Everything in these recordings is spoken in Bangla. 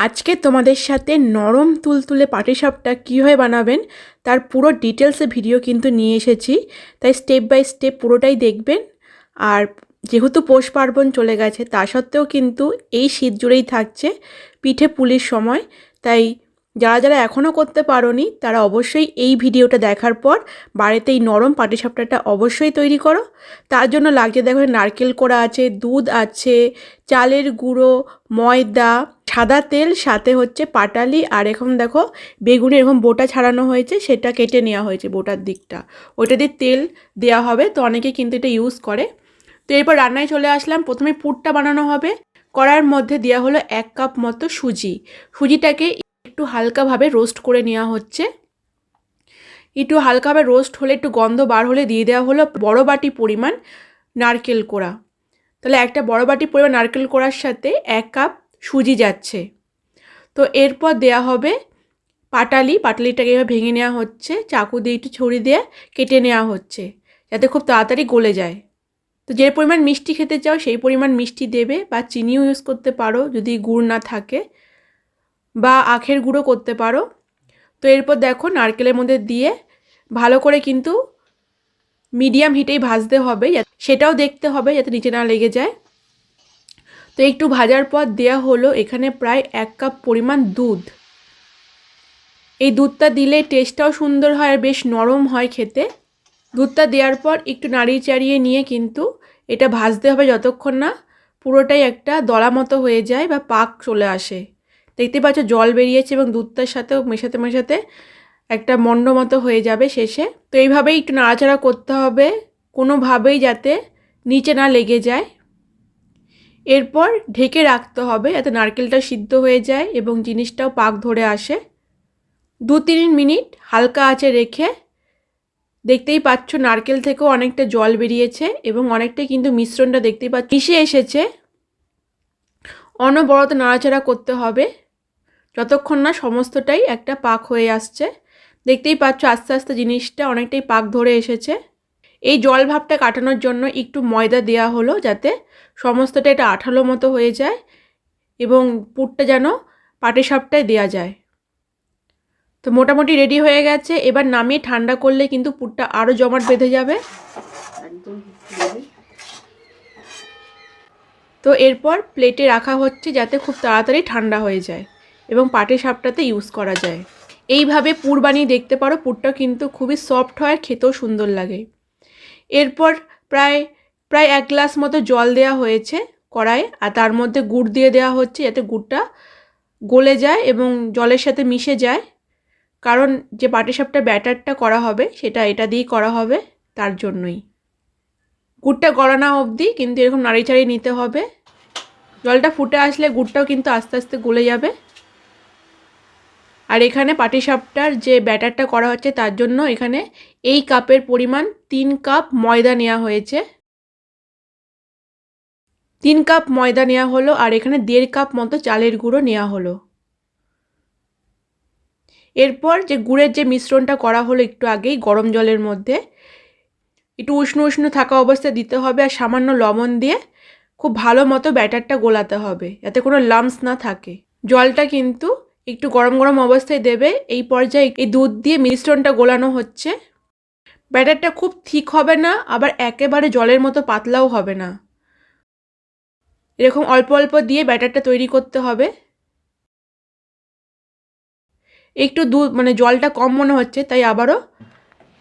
আজকে তোমাদের সাথে নরম তুলতুলে পাটিসাপটা কীভাবে বানাবেন তার পুরো ডিটেলসে ভিডিও কিন্তু নিয়ে এসেছি। তাই স্টেপ বাই স্টেপ পুরোটাই দেখবেন। আর যেহেতু পৌষ পার্বণ চলে গেছে, তা সত্ত্বেও কিন্তু এই শীত জুড়েই থাকছে পিঠে পুলির সময়। তাই যারা যারা এখনও করতে পারোনি, তারা অবশ্যই এই ভিডিওটা দেখার পর বাড়িতে এই নরম পাটিসাপটাটা অবশ্যই তৈরি করো। তার জন্য লাগছে দেখো নারকেল করা আছে, দুধ আছে, চালের গুঁড়ো, ময়দা সাদা তেল, সাথে হচ্ছে পাটালি, আর এখন দেখো বেগুনে এরকম বোটা ছাড়ানো হয়েছে, সেটা কেটে নেওয়া হয়েছে বোটার দিকটা। ওইটা দিয়ে তেল দেওয়া হবে, তো অনেকে কিন্তু এটা ইউজ করে। তো এরপর রান্নায় চলে আসলাম, প্রথমে পুরটা বানানো হবে। কড়ার মধ্যে দেওয়া হলো এক কাপ মতো সুজি। সুজিটাকে একটু হালকাভাবে রোস্ট করে নেওয়া হচ্ছে। একটু হালকাভাবে রোস্ট হলে, একটু গন্ধ বার হলে দিয়ে দেওয়া হলো বড় বাটি পরিমাণ নারকেল কোড়া। তাহলে একটা বড় বাটি পরিমাণ নারকেল কোড়ার সাথে এক কাপ সুজি যাচ্ছে। তো এরপর দেয়া হবে পাটালি, পাটালিটাকে এভাবে ভেঙে নেওয়া হচ্ছে, চাকু দিয়ে একটু ছড়ি দিয়ে কেটে নেওয়া হচ্ছে, যাতে খুব তাড়াতাড়ি গলে যায়। তো যে পরিমাণ মিষ্টি খেতে চাও সেই পরিমাণ মিষ্টি দেবে বা চিনিও ইউজ করতে পারো যদি গুড় না থাকে বা আখের গুঁড়ো করতে পারো। তো এরপর দেখো নারকেলের মধ্যে দিয়ে ভালো করে কিন্তু মিডিয়াম হিটেই ভাজতে হবে, সেটাও দেখতে হবে যাতে নিচে না লেগে যায়। তো একটু ভাজার পর দেয়া হলো এখানে প্রায় এক কাপ পরিমাণ দুধ। এই দুধটা দিলে টেস্টটাও সুন্দর হয় আর বেশ নরম হয় খেতে। দুধটা দেওয়ার পর একটু নাড়িয়ে চাড়িয়ে নিয়ে কিন্তু এটা ভাজতে হবে যতক্ষণ না পুরোটাই একটা দলা মতো হয়ে যায় বা পাক চলে আসে। দেখতে পাচ্ছ জল বেরিয়েছে এবং দুধটার সাথেও মেশাতে মেশাতে একটা মন্ড মতো হয়ে যাবে শেষে। তো এইভাবেই একটু নাড়াচাড়া করতে হবে। কোনোভাবেই যাতে নিচে না লেগে যায়। এরপর ঢেকে রাখতে হবে যাতে নারকেলটা সিদ্ধ হয়ে যায় এবং জিনিসটাও পাক ধরে আসে। দু তিন মিনিট হালকা আঁচে রেখে দেখতেই পাচ্ছ নারকেল থেকেও অনেকটা জল বেরিয়েছে এবং অনেকটাই কিন্তু মিশ্রণটা দেখতেই পাচ্ছ। মিশে এসেছে। অনবরত নাড়াচাড়া করতে হবে। যতক্ষণ না সমস্তটাই একটা পাক হয়ে আসছে। দেখতেই পাচ্ছ আস্তে আস্তে জিনিসটা অনেকটাই পাক ধরে এসেছে। এই জল ভাবটা কাটানোর জন্য একটু ময়দা দেওয়া হলো যাতে সমস্তটা এটা আঠালো মতো হয়ে যায় এবং পুরটা যেন পাটি সাপটায় দেওয়া যায়। তো মোটামুটি রেডি হয়ে গেছে। এবার নামিয়ে ঠান্ডা করলে কিন্তু পুরটা আরও জমাট বেঁধে যাবে। তো এরপর প্লেটে রাখা হচ্ছে যাতে খুব তাড়াতাড়ি ঠান্ডা হয়ে যায় এবং পাটি সাপটাতে ইউজ করা যায়। এইভাবে পুর বানিয়ে দেখতে পারো পুরটা কিন্তু খুবই সফট হয় খেতেও সুন্দর লাগে। এরপর প্রায় প্রায় এক গ্লাস মতো জল দেওয়া হয়েছে কড়াইয়ে, আর তার মধ্যে গুড় দিয়ে দেওয়া হচ্ছে যাতে গুড়টা গলে যায় এবং জলের সাথে মিশে যায়। কারণ যে পাটিসাপটা ব্যাটারটা করা হবে, সেটা এটা দিয়েই করা হবে তার জন্যই। গুড়টা গড়ানো অবধি কিন্তু এরকম নাড়িচাড়ি নিতে হবে। জলটা ফুটে আসলে গুড়টাও কিন্তু আস্তে আস্তে গলে যাবে। আর এখানে পাটিসাপটার যে ব্যাটারটা করা হচ্ছে তার জন্য এখানে এই কাপের পরিমাণ তিন কাপ ময়দা নেওয়া হয়েছে। তিন কাপ ময়দা নেওয়া হলো আর এখানে দেড় কাপ মতো চালের গুঁড়ো নেওয়া হলো। এরপর যে গুড়ের যে মিশ্রণটা করা হলো একটু আগেই গরম জলের মধ্যে, একটু উষ্ণ উষ্ণ থাকা অবস্থায় দিতে হবে আর সামান্য লবণ দিয়ে খুব ভালো মতো ব্যাটারটা গোলাতে হবে যাতে কোনো লামস না থাকে। জলটা কিন্তু একটু গরম গরম অবস্থায় দেবে, এই পর্যায়ে এই দুধ দিয়ে মিশ্রণটা গোলানো হচ্ছে। ব্যাটারটা খুব ঠিক হবে না, আবার একেবারে জলের মতো পাতলাও হবে না। এরকম অল্প অল্প দিয়ে ব্যাটারটা তৈরি করতে হবে। একটু দুধ মানে জলটা কম মনে হচ্ছে, তাই আবারও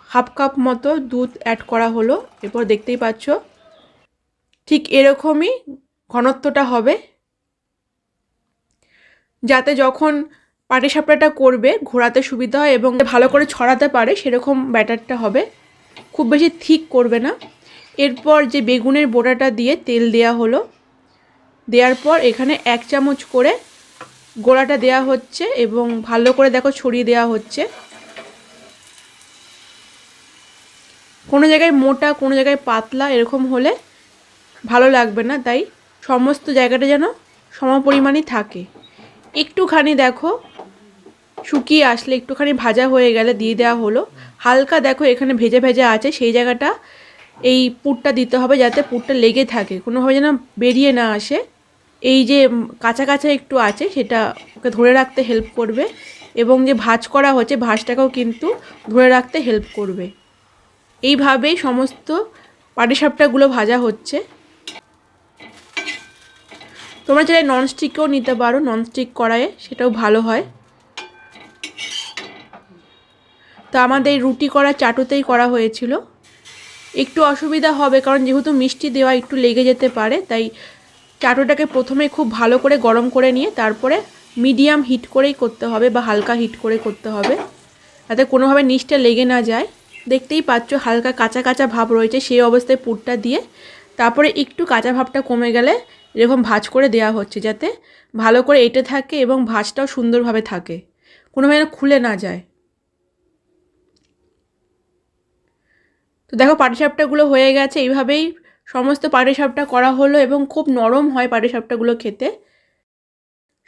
হাফ কাপ মতো দুধ অ্যাড করা হলো। এরপর দেখতেই পাচ্ছ, ঠিক এরকমই ঘনত্বটা হবে। যাতে যখন পাটিসাপড়াটা করবে, ঘোরাতে সুবিধা হয় এবং ভালো করে ছড়াতে পারে সেরকম ব্যাটারটা হবে। খুব বেশি থিক করবে না। এরপর যে বেগুনের বোটাটা দিয়ে তেল দেয়া হলো দেওয়ার পর এখানে এক চামচ করে গোড়াটা দেয়া হচ্ছে এবং ভালো করে দেখো ছড়িয়ে দেওয়া হচ্ছে। কোনো জায়গায় মোটা, কোনো জায়গায় পাতলা এরকম হলে ভালো লাগবে না। তাই সমস্ত জায়গাটা যেন সমপরিমাণই থাকে। একটুখানি দেখো শুকিয়ে আসলে একটুখানি ভাজা হয়ে গেলে দিয়ে দেওয়া হলো। হালকা দেখো এখানে ভেজে ভেজে আছে, সেই জায়গাটা এই পুরটা দিতে হবে যাতে পুরটা লেগে থাকে। কোনোভাবে যেন বেরিয়ে না আসে। এই যে কাঁচা কাঁচা একটু আছে, সেটা ওকে ধরে রাখতে হেল্প করবে এবং যে ভাজ করা হচ্ছে, ভাঁজটাকেও কিন্তু ধরে রাখতে হেল্প করবে। এইভাবেই সমস্ত পাটিসাপটাগুলো ভাজা হচ্ছে। তোমরা চাইলে ননস্টিকও নিতে পারো ননস্টিক কড়াইয়ে, সেটাও ভালো হয়। তো আমাদের রুটি করা, চাটুতেই করা হয়েছিল। একটু অসুবিধা হবে, কারণ যেহেতু মিষ্টি দেওয়া একটু লেগে যেতে পারে, তাই চাটুটাকে প্রথমে খুব ভালো করে গরম করে নিয়ে, তারপরে মিডিয়াম হিট করেই করতে হবে বা হালকা হিট করে করতে হবে, যাতে কোনোভাবে নিচটা লেগে না যায়। দেখতেই পাচ্ছ হালকা কাঁচা কাঁচা ভাব রয়েছে সেই অবস্থায় পুরটা দিয়ে। তারপরে একটু কাঁচা ভাবটা কমে গেলে এরকম ভাজ করে দেওয়া হচ্ছে, যাতে ভালো করে এঁটে থাকে এবং ভাজটাও সুন্দরভাবে থাকে। কোনোভাবে খুলে না যায়। তো দেখো পাটিসাপটাগুলো হয়ে গেছে, এইভাবেই সমস্ত পাটিসাপটা করা হলো এবং খুব নরম হয় পাটিসাপটাগুলো খেতে।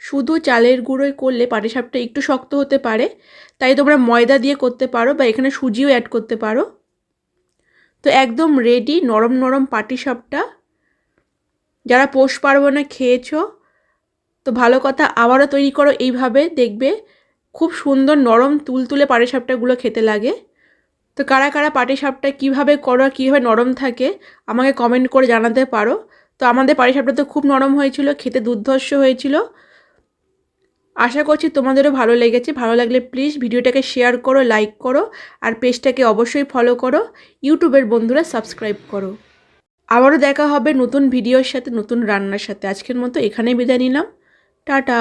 শুধু চালের গুঁড়োয় করলে পাটিসাপটা একটু শক্ত হতে পারে, তাই তোমরা ময়দা দিয়ে করতে পারো বা এখানে সুজিও অ্যাড করতে পারো। তো একদম রেডি নরম নরম পাটিসাপটা। যারা পৌষ পার্বণে খেয়েছো, তো ভালো কথা, আবারও তৈরি করো এইভাবে, দেখবে খুব সুন্দর নরম তুলতুলে পাটিসাপটাগুলো খেতে লাগে। তো কারা কারা পাটিসাপটা কীভাবে করো আর কীভাবে নরম থাকে, আমাকে কমেন্ট করে জানাতে পারো। তো আমাদের পাটিসাপটা তো খুব নরম হয়েছিল, খেতে দুর্ধর্ষ হয়েছিল। আশা করছি তোমাদেরও ভালো লেগেছে। ভালো লাগলে প্লিজ ভিডিওটাকে শেয়ার করো লাইক করো, আর পেজটাকে অবশ্যই ফলো করো। ইউটিউবের বন্ধুরা সাবস্ক্রাইব করো। আবারও দেখা হবে নতুন ভিডিওর সাথে, নতুন রান্নার সাথে। আজকের মতো এখানেই বিদায় নিলাম। টাটা।